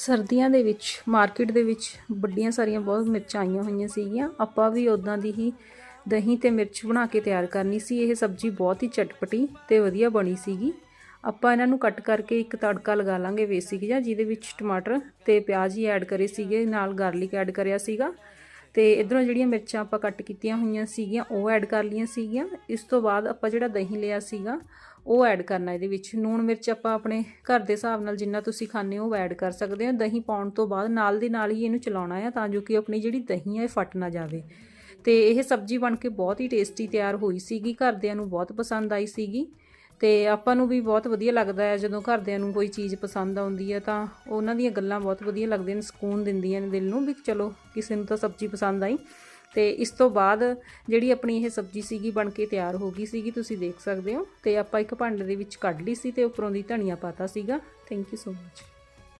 ਸਰਦੀਆਂ ਦੇ ਵਿੱਚ, ਮਾਰਕੀਟ ਦੇ ਵਿੱਚ ਵੱਡੀਆਂ ਸਾਰੀਆਂ ਬਹੁਤ ਮਿਰਚਾਂ ਆਈਆਂ ਹੋਈਆਂ ਸੀਗੀਆਂ। ਆਪਾਂ ਵੀ ਉਦਾਂ ਦੀ ਹੀ ਦਹੀਂ ਤੇ ਮਿਰਚ ਬਣਾ ਕੇ ਤਿਆਰ ਕਰਨੀ ਸੀ। ਇਹ ਸਬਜ਼ੀ ਬਹੁਤ ਹੀ ਚਟਪਟੀ ਤੇ ਵਧੀਆ ਬਣੀ ਸੀਗੀ। ਆਪਾਂ ਇਹਨਾਂ ਨੂੰ ਕੱਟ ਕਰਕੇ ਇੱਕ ਤੜਕਾ ਲਗਾ ਲਾਂਗੇ ਬੇਸਿਕ ਜਿਹਾ ਜਿਹਦੇ ਵਿੱਚ ਟਮਾਟਰ ਤੇ ਪਿਆਜ਼ ਹੀ ਐਡ ਕਰੇ ਸੀਗੇ, ਨਾਲ ਗਾਰਲਿਕ ਐਡ ਕਰਿਆ ਸੀਗਾ। ਤੇ ਇਧਰੋਂ ਜਿਹੜੀਆਂ ਮਿਰਚਾਂ ਆਪਾਂ ਕੱਟ ਕੀਤੀਆਂ ਹੋਈਆਂ ਸੀਗੀਆਂ, ਉਹ ਐਡ ਕਰ ਲਈਆਂ ਸੀਗੀਆਂ। ਇਸ ਤੋਂ ਬਾਅਦ ਆਪਾਂ ਜਿਹੜਾ ਦਹੀਂ ਲਿਆ ਸੀਗਾ, ਉਹ ਐਡ ਕਰਨਾ ਇਹਦੇ ਵਿੱਚ। ਨੂਣ ਮਿਰਚ ਆਪਾਂ ਆਪਣੇ ਘਰ ਦੇ ਹਿਸਾਬ ਨਾਲ ਜਿੰਨਾ ਤੁਸੀਂ ਖਾਂਦੇ ਹੋ, ਉਹ ਐਡ ਕਰ ਸਕਦੇ ਹੋ। ਦਹੀਂ ਪਾਉਣ ਤੋਂ ਬਾਅਦ ਨਾਲ ਦੀ ਨਾਲ ਹੀ ਇਹਨੂੰ ਚਲਾਉਣਾ ਹੈ ਤਾਂ ਜੋ ਕਿ ਆਪਣੀ ਜਿਹੜੀ ਦਹੀਂ ਹੈ ਇਹ ਫਟ ਨਾ ਜਾਵੇ। ਤੇ ਇਹ ਸਬਜ਼ੀ ਬਣ ਕੇ ਬਹੁਤ ਹੀ ਟੇਸਟੀ ਤਿਆਰ ਹੋਈ ਸੀਗੀ, ਘਰਦਿਆਂ ਨੂੰ ਬਹੁਤ ਪਸੰਦ ਆਈ ਸੀਗੀ। ਤੇ ਆਪਾਂ ਨੂੰ ਵੀ ਬਹੁਤ ਵਧੀਆ ਲੱਗਦਾ ਹੈ। ਜਦੋਂ ਘਰਦਿਆਂ ਨੂੰ ਕੋਈ ਚੀਜ਼ ਪਸੰਦ ਆਉਂਦੀ ਹੈ ਤਾਂ ਉਹਨਾਂ ਦੀਆਂ ਗੱਲਾਂ ਬਹੁਤ ਵਧੀਆ ਲੱਗਦੀਆਂ ਨੇ, ਸਕੂਨ ਦਿੰਦੀਆਂ ਨੇ ਦਿਲ ਨੂੰ ਵੀ ਚਲੋ ਕਿਸੇ ਨੂੰ ਤਾਂ ਸਬਜ਼ੀ ਪਸੰਦ ਆਈ। ਤੇ ਇਸ ਤੋਂ ਬਾਅਦ ਜਿਹੜੀ ਆਪਣੀ ਇਹ ਸਬਜ਼ੀ ਸੀਗੀ ਬਣ ਕੇ ਤਿਆਰ ਹੋ ਗਈ ਸੀਗੀ, ਤੁਸੀਂ ਦੇਖ ਸਕਦੇ ਹੋ। ਤੇ ਆਪਾਂ ਇੱਕ ਭਾਂਡੇ ਦੇ ਵਿੱਚ ਕੱਢ ਲਈ ਸੀ ਤੇ ਉੱਪਰੋਂ ਦੀ ਧਨੀਆ ਪਾਤਾ ਸੀਗਾ। Thank you so much